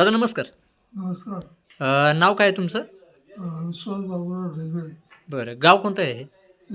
दादा नमस्कार. नमस्कार. अ, नाव काय आहे तुमचं? अ, विश्वास बाबूराव ढेंगळे. बरं गाव कोणतं आहे हे?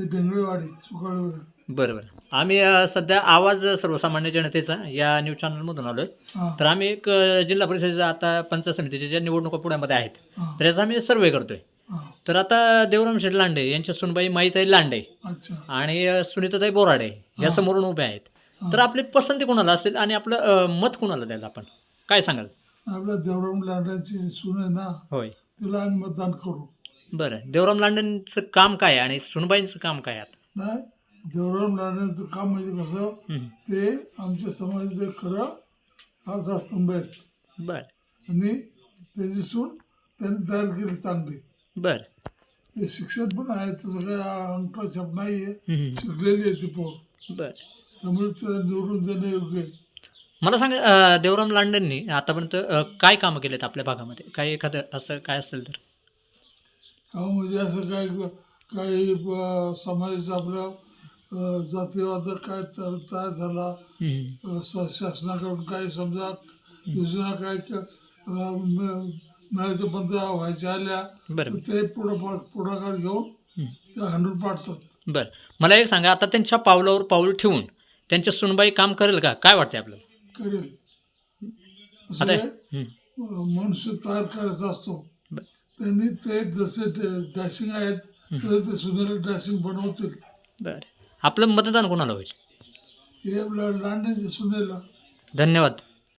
ढेंगळेवाडी सुकाळीवाडी बरं बरं. आम्ही अ, सध्या आवाज सर्वसामान्य जनतेचा या न्यूज चॅनलमधून आलो आहे हां. तर आम्ही एक अ, जिल्हा परिषदेच्या आता पंचायत समितीच्या ज्या निवडणुका पुण्यामध्ये आहेत हां. तर याचा आम्ही सर्वे करतोय. हां. तर आता देवराम शेठ लांडे यांच्या सुनबाई माईताई लांडे अच्छा. आणि अ, सुनीताताई बोराडे या समोरून उभ्या आहेत. तर आपली पसंती कोणाला असेल आणि आपलं अ, मत कोणाला द्यायला आपण? काय सांगाल? आपल्या देवराम लांड्याची सून आहे ना होय. तिला आम्ही मतदान करू. बरं देवराम लांडेंचं काम काय आणि सुनबाईंचं काम काय आता? नाही देवराम लांड्यांचं काम म्हणजे कसं हम्म. ते आमच्या समाजाचे खरं आधारस्तंभ आहेत. बरं. आणि त्यांची सून त्यांनी तयार केली चांगली. बरं. ते शिक्षण पण आहे तसं काय अंगठा छाप नाही आहे हम्म. शिकलेली आहे ती पोर. बरं. त्यामुळे निवडून देणं योग्य आहे. मला सांगा देवराम लांडेंनी आतापर्यंत काय कामं केलेत आपल्या भागामध्ये? काय एखादं असं काय असेल तर? म्हणजे असं काय काही अ, समाजाचं आपल्या जातीवाद काय तर तयार झाला. अ, श- शासनाकडून काही समजा योजना काय क- अ, म- मिळायचं बंद व्हायच्या आल्या बरं तर ते पुढं पुढाकार घेऊन हम्म. त्या हाणून पाडतात. बरं. मला एक सांगा आता त्यांच्या पावलावर पाऊल ठेवून त्यांच्या सुनबाई काम करेल का? काय वाटते आपल्याला? करेल. मनुष्य तयार करायचा असतो. त्यांनी ते जसे डॅशिंग आहेत तसे ते सुनेला डॅशिंग बनवतील. बरं. आपलं मतदान कोणाला होईल? हे आपल्या लांडण्याच्या सुनेला. धन्यवाद.